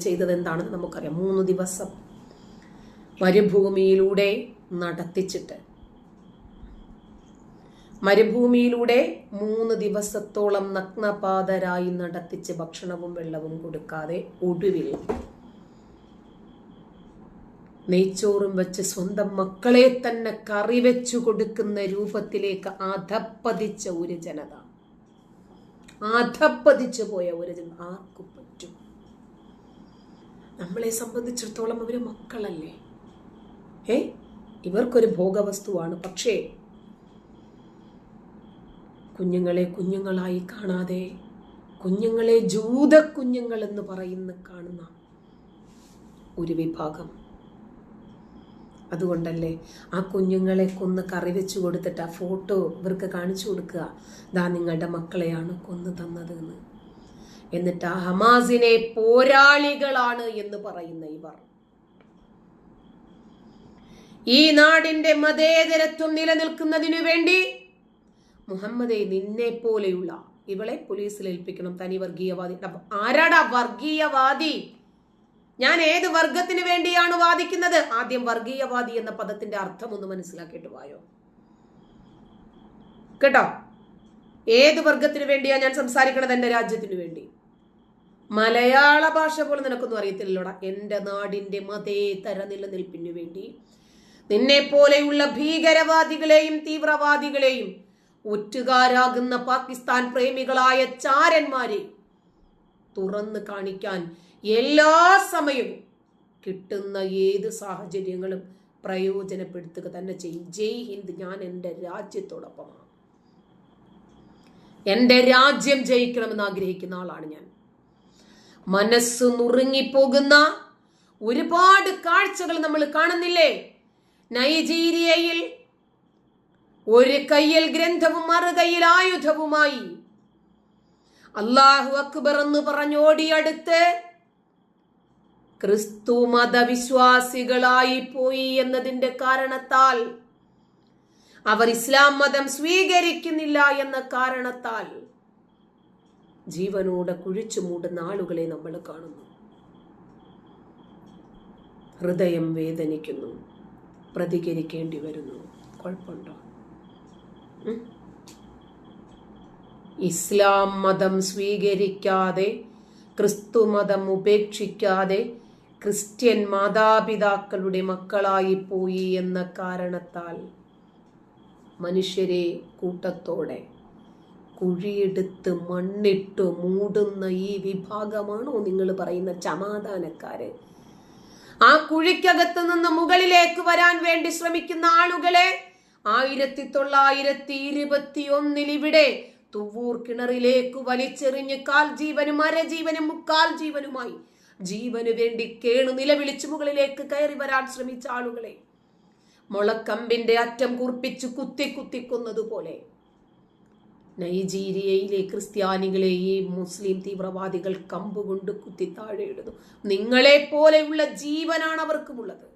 ചെയ്തത് എന്താണെന്ന് നമുക്കറിയാം. മൂന്ന് ദിവസം മരുഭൂമിയിലൂടെ നടത്തിച്ചിട്ട്. മരുഭൂമിയിലൂടെ മൂന്ന് ദിവസത്തോളം നഗ്നപാതരായി നടത്തിച്ച് ഭക്ഷണവും വെള്ളവും കൊടുക്കാതെ ഒടുവിൽ നെയ്ച്ചോറും വെച്ച് സ്വന്തം മക്കളെ തന്നെ കറി വെച്ചു കൊടുക്കുന്ന രൂപത്തിലേക്ക് അധപ്പതിച്ച ഒരു ജനത. അധപ്പതിച്ചു പോയ ഒരു ജനത ആർക്കും പറ്റും. നമ്മളെ സംബന്ധിച്ചിടത്തോളം അവർ മക്കളല്ലേ? ഏ? ഇവർക്കൊരു ഭോഗവസ്തുവാണ്. പക്ഷേ കുഞ്ഞുങ്ങളെ കുഞ്ഞുങ്ങളായി കാണാതെ കുഞ്ഞുങ്ങളെ ജൂത കുഞ്ഞുങ്ങൾ എന്ന് പറയുന്ന കാണുന്ന ഒരു വിഭാഗം. അതുകൊണ്ടല്ലേ ആ കുഞ്ഞുങ്ങളെ കൊന്ന് കറി വെച്ച് കൊടുത്തിട്ട് ആ ഫോട്ടോ ഇവർക്ക് കാണിച്ചു കൊടുക്കുക. ദാ നിങ്ങളുടെ മക്കളെയാണ് കൊന്നു തന്നത് എന്ന് എന്നിട്ട് ആ ഹമാസിനെ പോരാളികളാണ് എന്ന് പറയുന്ന ഇവർ. ഈ നാടിന്റെ മതേതരത്വം നിലനിൽക്കുന്നതിനു വേണ്ടി മുഹമ്മദെ നിന്നെ പോലെയുള്ള ഇവളെ പോലീസിൽ ഏൽപ്പിക്കണം തനി വർഗീയവാദി. ആരാടാ വർഗീയവാദി? ഞാൻ ഏത് വർഗത്തിന് വേണ്ടിയാണ് വാദിക്കുന്നത്? ആദ്യം വർഗീയവാദി എന്ന പദത്തിന്റെ അർത്ഥം ഒന്ന് മനസ്സിലാക്കിയിട്ട് വായോ. കേട്ടോ? ഏത് വർഗത്തിന് വേണ്ടിയാണ് ഞാൻ സംസാരിക്കണത് എന്റെ രാജ്യത്തിന് വേണ്ടി? മലയാള ഭാഷ പോലും നിനക്കൊന്നും അറിയത്തില്ലല്ലോടാ. എന്റെ നാടിന്റെ മതേതര നിലനിൽപ്പിന് വേണ്ടി നിന്നെ പോലെയുള്ള ഭീകരവാദികളെയും തീവ്രവാദികളെയും ഒറ്റുകാരാകുന്ന പാകിസ്ഥാൻ പ്രേമികളായ ചാരന്മാരെ തുറന്നു കാണിക്കാൻ എല്ലാ സമയവും കിട്ടുന്ന ഏത് സാഹചര്യങ്ങളും പ്രയോജനപ്പെടുത്തുക തന്നെ ചെയ്യും. ജയ് ഹിന്ദ് ഞാൻ എന്റെ രാജ്യത്തോടൊപ്പമാണ്. എന്റെ രാജ്യം ജയിക്കണമെന്ന് ആഗ്രഹിക്കുന്ന ആളാണ് ഞാൻ. മനസ്സ് നുറുങ്ങിപ്പോകുന്ന ഒരുപാട് കാഴ്ചകൾ നമ്മൾ കാണുന്നില്ലേ? നൈജീരിയയിൽ ഒരു കയ്യിൽ ഗ്രന്ഥവും മറുകയിൽ ആയുധവുമായി അള്ളാഹു അക്ബർ എന്ന് പറഞ്ഞോടിയടുത്ത് ക്രിസ്തു മതവിശ്വാസികളായി പോയി എന്നതിന്റെ കാരണത്താൽ അവർ ഇസ്ലാം മതം സ്വീകരിക്കുന്നില്ല എന്ന കാരണത്താൽ ജീവനോടെ കുഴിച്ചു മൂടുന്ന ആളുകളെ നമ്മൾ കാണുന്നു. ഹൃദയം വേദനിക്കുന്നു. പ്രതികരിക്കേണ്ടി വരുന്നു. കുഴപ്പമുണ്ടോ? ഇസ്ലാം മതം സ്വീകരിക്കാതെ ക്രിസ്തു മതം ഉപേക്ഷിക്കാതെ ക്രിസ്ത്യൻ മാതാപിതാക്കളുടെ മക്കളായി പോയി എന്ന കാരണത്താൽ മനുഷ്യരെ കൂട്ടത്തോടെ കുഴിയെടുത്ത് മണ്ണിട്ട് മൂടുന്ന ഈ വിഭാഗമാണോ നിങ്ങൾ പറയുന്ന ചമാധാനക്കാര്? ആ കുഴിക്കകത്ത് നിന്ന് മുകളിലേക്ക് വരാൻ വേണ്ടി ശ്രമിക്കുന്ന ആളുകളെ ആയിരത്തി തൊള്ളായിരത്തി ഇരുപത്തി ഒന്നിൽ ഇവിടെ തുവൂർ കിണറിലേക്ക് വലിച്ചെറിഞ്ഞ് കാൽ ജീവനും അരജീവനും മുക്കാൽ ജീവനുമായി ജീവന് വേണ്ടി കേണു നിലവിളിച്ചു മുകളിലേക്ക് കയറി വരാൻ ശ്രമിച്ച ആളുകളെ മുളക്കമ്പിന്റെ അറ്റം കുർപ്പിച്ച് കുത്തി കുത്തി കൊന്നതുപോലെ നൈജീരിയയിലെ ക്രിസ്ത്യാനികളെ ഈ മുസ്ലിം തീവ്രവാദികൾ കമ്പുകൊണ്ട് കുത്തി താഴെയിടുന്നു നിങ്ങളെ പോലെയുള്ള ജീവനാണ് അവർക്കുമുള്ളത്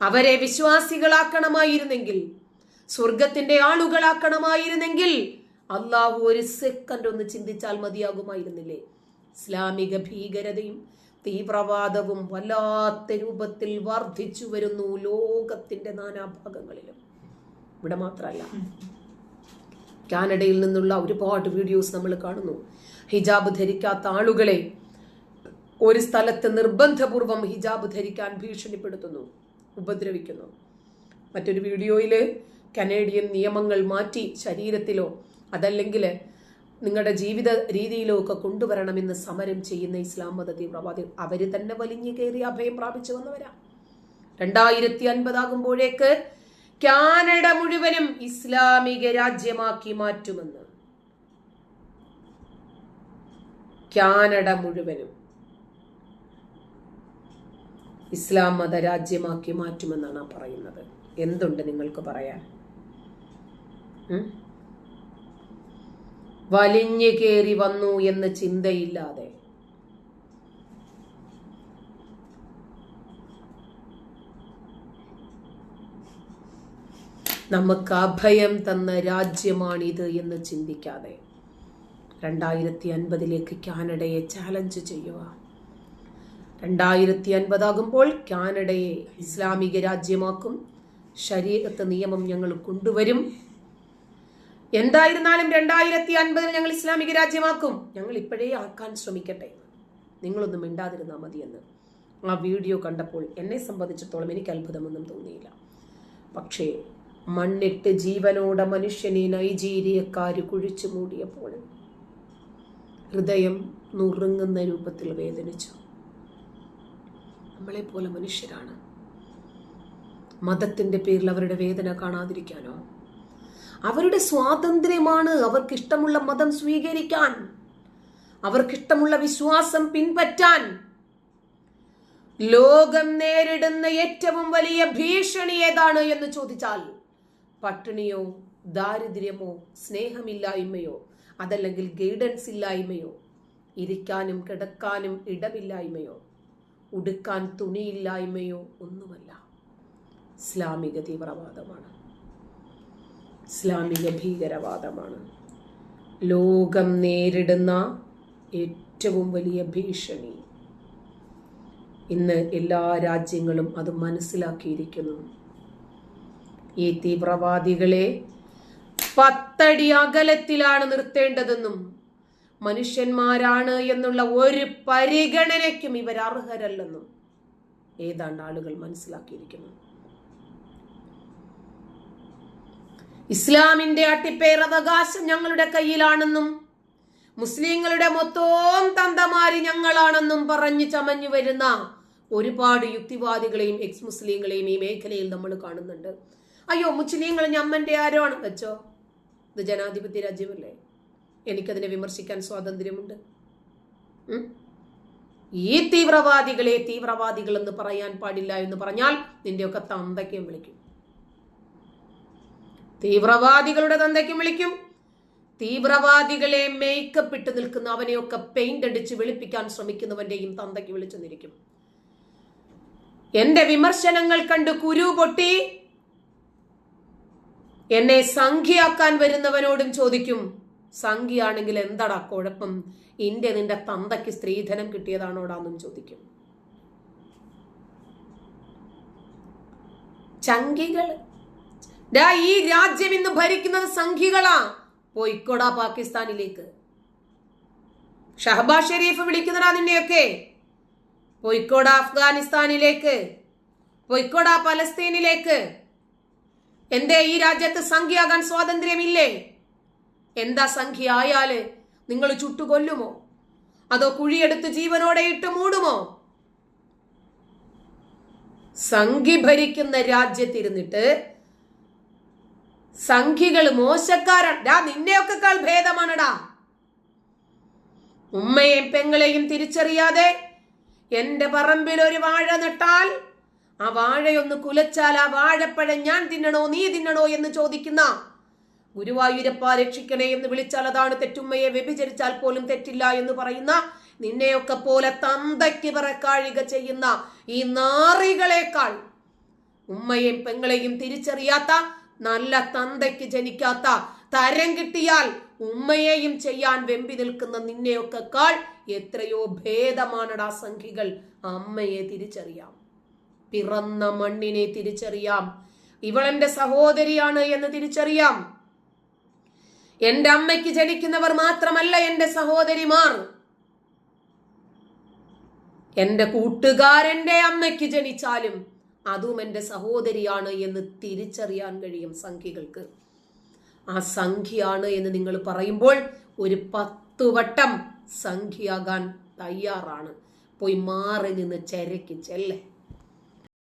അവരെ വിശ്വാസികളാക്കണമായിരുന്നെങ്കിൽ സ്വർഗത്തിന്റെ ആളുകളാക്കണമായിരുന്നെങ്കിൽ അള്ളാഹു ഒരു സെക്കൻഡ് ഒന്ന് ചിന്തിച്ചാൽ മതിയാകുമായിരുന്നില്ലേ? ഇസ്ലാമിക ഭീകരതയും തീവ്രവാദവും വല്ലാത്ത രൂപത്തിൽ വർദ്ധിച്ചു വരുന്നു ലോകത്തിന്റെ നാനാഭാഗങ്ങളിലും. ഇവിടെ മാത്രമല്ല കാനഡയിൽ നിന്നുള്ള ഒരുപാട് വീഡിയോസ് നമ്മൾ കാണുന്നു. ഹിജാബ് ധരിക്കാത്ത ആളുകളെ ഒരു സ്ഥലത്ത് നിർബന്ധപൂർവം ഹിജാബ് ധരിക്കാൻ ഭീഷണിപ്പെടുത്തുന്നു ഉപദ്രവിക്കുന്നു. മറ്റൊരു വീഡിയോയിൽ കനേഡിയൻ നിയമങ്ങൾ മാറ്റി ശരീരത്തിലോ അതല്ലെങ്കിൽ നിങ്ങളുടെ ജീവിത രീതിയിലോ ഒക്കെ കൊണ്ടുവരണമെന്ന് സമരം ചെയ്യുന്ന ഇസ്ലാം മത തീവ്രവാദികൾ അവർ തന്നെ വലിഞ്ഞു കയറി അഭയം പ്രാപിച്ചു വന്നവരാ. രണ്ടായിരത്തി അൻപതാകുമ്പോഴേക്ക് കാനഡ മുഴുവനും ഇസ്ലാമിക രാജ്യമാക്കി മാറ്റുമെന്ന്. കാനഡ മുഴുവനും ഇസ്ലാം മത രാജ്യമാക്കി മാറ്റുമെന്നാണ് പറയുന്നത്. എന്തുണ്ട് നിങ്ങൾക്ക് പറയാൻ? വലിഞ്ഞു കയറി വന്നു എന്ന ചിന്തയില്ലാതെ നമുക്ക് അഭയം തന്ന രാജ്യമാണിത് എന്ന് ചിന്തിക്കാതെ രണ്ടായിരത്തി അൻപതിലേക്ക് കാനഡയെ ചാലഞ്ച് ചെയ്യുക. രണ്ടായിരത്തി അൻപതാകുമ്പോൾ കാനഡയെ ഇസ്ലാമിക രാജ്യമാക്കും. ശരീരത്ത് നിയമം ഞങ്ങൾ കൊണ്ടുവരും. എന്തായിരുന്നാലും രണ്ടായിരത്തി അൻപതിൽ ഞങ്ങൾ ഇസ്ലാമിക രാജ്യമാക്കും. ഞങ്ങൾ ഇപ്പോഴേ ആക്കാൻ ശ്രമിക്കട്ടെ. നിങ്ങളൊന്നും മിണ്ടാതിരുന്നാൽ മതിയെന്ന്. ആ വീഡിയോ കണ്ടപ്പോൾ എന്നെ സംബന്ധിച്ചിടത്തോളം എനിക്ക് അത്ഭുതമൊന്നും തോന്നിയില്ല. പക്ഷേ മണ്ണിട്ട് ജീവനോട മനുഷ്യനെ നൈജീരിയക്കാർ കുഴിച്ചു മൂടിയപ്പോൾ ഹൃദയം നുറുങ്ങുന്ന രൂപത്തിൽ വേദനിച്ചു. നമ്മളെ പോലെ മനുഷ്യരാണ്. മതത്തിന്റെ പേരിൽ അവരുടെ വേദന കാണാതിരിക്കാനോ? അവരുടെ സ്വാതന്ത്ര്യമാണ് അവർക്കിഷ്ടമുള്ള മതം സ്വീകരിക്കാൻ. അവർക്കിഷ്ടമുള്ള വിശ്വാസം പിൻപറ്റാൻ. ലോകം നേരിടുന്ന ഏറ്റവും വലിയ ഭീഷണി ഏതാണ് എന്ന് ചോദിച്ചാൽ പട്ടിണിയോ ദാരിദ്ര്യമോ സ്നേഹമില്ലായ്മയോ അതല്ലെങ്കിൽ ഗൈഡൻസ് ഇല്ലായ്മയോ ഇരിക്കാനും കിടക്കാനും ഇടമില്ലായ്മയോ ഉടുക്കാൻ തുണിയില്ലായ്മയോ ഒന്നുമല്ല. ഇസ്ലാമിക തീവ്രവാദമാണ്. ഇസ്ലാമിക ഭീകരവാദമാണ്. ലോകം നേരിടുന്ന ഏറ്റവും വലിയ ഭീഷണി. ഇന്ന് എല്ലാ രാജ്യങ്ങളും അത് മനസ്സിലാക്കിയിരിക്കുന്നു. ഈ തീവ്രവാദികളെ പത്തടി അകലത്തിലാണ് നിർത്തേണ്ടതെന്നും മനുഷ്യന്മാരാണ് എന്നുള്ള ഒരു പരിഗണനയ്ക്കും ഇവർ അർഹരല്ലെന്നും ഏതാണ്ട് ആളുകൾ മനസ്സിലാക്കിയിരിക്കുന്നു. ഇസ്ലാമിന്റെ അട്ടിപ്പേറവകാശം ഞങ്ങളുടെ കയ്യിലാണെന്നും മുസ്ലിങ്ങളുടെ മൊത്തവും തന്തമാരി ഞങ്ങളാണെന്നും പറഞ്ഞ് ചമഞ്ഞു വരുന്ന ഒരുപാട് യുക്തിവാദികളെയും എക്സ് മുസ്ലിങ്ങളെയും ഈ മേഖലയിൽ നമ്മൾ കാണുന്നുണ്ട്. അയ്യോ മുസ്ലിങ്ങൾ ഞമ്മന്റെ ആരോ വെച്ചോ? ഇത് ജനാധിപത്യ രാജ്യമല്ലേ? എനിക്കതിനെ വിമർശിക്കാൻ സ്വാതന്ത്ര്യമുണ്ട്. ഈ തീവ്രവാദികളെ തീവ്രവാദികൾ എന്ന് പറയാൻ പാടില്ല എന്ന് പറഞ്ഞാൽ നിന്റെയൊക്കെ തന്തയ്ക്കും വിളിക്കും. തീവ്രവാദികളുടെ തന്തയ്ക്കും വിളിക്കും. തീവ്രവാദികളെ മേക്കപ്പ് ഇട്ട് നിൽക്കുന്ന അവനെയൊക്കെ പെയിന്റ് അടിച്ച് വെളുപ്പിക്കാൻ ശ്രമിക്കുന്നവന്റെയും തന്തയ്ക്ക് വിളിച്ചു നിന്നിരിക്കും എന്റെ വിമർശനങ്ങൾ കണ്ട് കുരു പൊട്ടി. എന്നെ സംഖ്യയാക്കാൻ വരുന്നവനോടും ചോദിക്കും സംഖ്യയാണെങ്കിൽ എന്താടാ കുഴപ്പം? ഇന്ത്യ നിന്റെ തന്തയ്ക്ക് സ്ത്രീധനം കിട്ടിയതാണോടാന്നും ചോദിക്കും. ചങ്കികൾ. ഈ രാജ്യം ഇന്ന് ഭരിക്കുന്നത് സംഖ്യകളാ പോയിക്കോടാ പാകിസ്ഥാനിലേക്ക്. ഷഹബാസ് ഷെരീഫ് വിളിക്കുന്നടാ നിന്നെയൊക്കെ. പോയിക്കോടാ അഫ്ഗാനിസ്ഥാനിലേക്ക്. പോയിക്കോടാ പലസ്തീനിലേക്ക്. എന്തേ ഈ രാജ്യത്ത് സംഖ്യയാകാൻ സ്വാതന്ത്ര്യമില്ലേ? എന്താ സംഖ്യ ആയാൽ നിങ്ങൾ ചുട്ടുകൊല്ലുമോ? അതോ കുഴിയെടുത്ത് ജീവനോടെ ഇട്ട് മൂടുമോ? സംഖ്യ ഭരിക്കുന്ന രാജ്യത്തിരുന്നിട്ട് സംഖികൾ മോശക്കാരാണ്. ഡാ നിന്നെയൊക്കെ കാൾ ഭേദമാണടാ. ഉമ്മയെയും പെങ്ങളെയും തിരിച്ചറിയാതെ എന്റെ പറമ്പിൽ ഒരു വാഴ നട്ടാൽ ആ വാഴയൊന്ന് കുലച്ചാൽ ആ വാഴപ്പഴം ഞാൻ തിന്നണോ നീ തിന്നണോ എന്ന് ചോദിക്കുന്ന ഗുരുവായൂരപ്പ രക്ഷിക്കണേ എന്ന് വിളിച്ചാൽ അതാണ് തെറ്റുമ്മയെ വ്യഭിചരിച്ചാൽ പോലും തെറ്റില്ല എന്ന് പറയുന്ന നിന്നെയൊക്കെ പോലെ തന്തയ്ക്ക് പിറക്കാഴിക ചെയ്യുന്ന ഈ നാറികളെക്കാൾ ഉമ്മയെയും പെങ്ങളെയും തിരിച്ചറിയാത്ത നല്ല തന്തയ്ക്ക് ജനിക്കാത്ത തരം കിട്ടിയാൽ ഉമ്മയെയും ചെയ്യാൻ വെമ്പി നിൽക്കുന്ന നിന്നെയൊക്കെ കാൾ എത്രയോ ഭേദമാണടാ സംഖികൾ അമ്മയെ തിരിച്ചറിയാം. പിറന്ന മണ്ണിനെ തിരിച്ചറിയാം. ഇവളെന്റെ സഹോദരിയാണ് എന്ന് തിരിച്ചറിയാം. എന്റെ അമ്മയ്ക്ക് ജനിക്കുന്നവർ മാത്രമല്ല എന്റെ സഹോദരിമാർ. എന്റെ കൂട്ടുകാരന്റെ അമ്മയ്ക്ക് ജനിച്ചാലും അതും എന്റെ സഹോദരിയാണ് എന്ന് തിരിച്ചറിയാൻ കഴിയും സംഖ്യകൾക്ക്. ആ സംഖ്യയാണ് എന്ന് നിങ്ങൾ പറയുമ്പോൾ ഒരു പത്തു വട്ടം സംഖ്യയാകാൻ തയ്യാറാണ്. പോയി മാറി നിന്ന് ചെരക്ക് ചെല്ലേ.